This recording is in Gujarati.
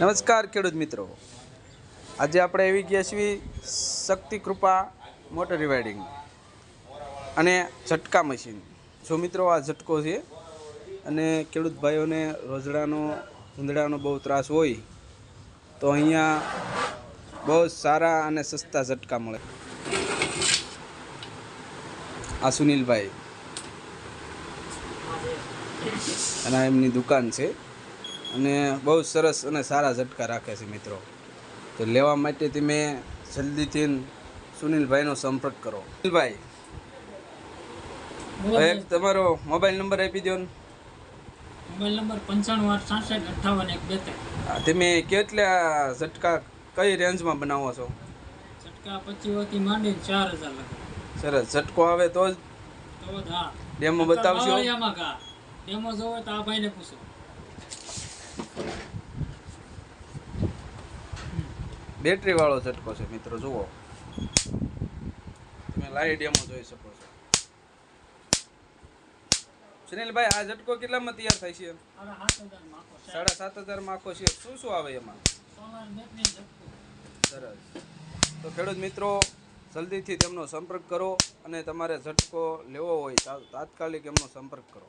નમસ્કાર ખેડૂત મિત્રો. આજે આપણે એવી ગયા છીએ શક્તિ કૃપા મોટર રિવાઇડિંગ અને ઝટકા મશીન. જો મિત્રો આ ઝટકો છે અને ખેડૂત ભાઈઓને રોજડાનો, ઉંદડાનો બહુ ત્રાસ હોય, તો અહીંયા બહુ સારા અને સસ્તા ઝટકા મળે. આ સુનિલભાઈ. અને એમની દુકાન છે. અને બહુ સરસ અને સારા ઝટકા રાખે છે મિત્રો. તો લેવા માટે તમે જલ્દીથી સુનિલભાઈનો સંપર્ક કરો. સુનિલભાઈ એક તમારો મોબાઈલ નંબર આપી દો મોબાઈલ નંબર પંચાણું આઠ સાસઠ એક તમે કેટલા ઝટકા કઈ રેન્જમાં બનાવો છો? છટકા પચીસથી માંડીને ચાર હજાર સરસ ઝટકો આવે તો જ? ડેમો બતાવશો? ડેમો જોવો તો આ ભાઈને પૂછો. બેટરી વાળો ઝટકો છે મિત્રો જુઓ. તમે લાઈવ ડેમો જોઈ શકો છો. સુનિલભાઈ આ ઝટકો કેટલામાં તૈયાર થાય છે? સાડા સાત હજારમાં આખો છે. શું શું આવે એમાં? સરસ. તો ખેડૂત મિત્રો જલ્દીથી તેમનો સંપર્ક કરો અને તમારે ઝટકો લેવો હોય તાત્કાલિક એમનો સંપર્ક કરો.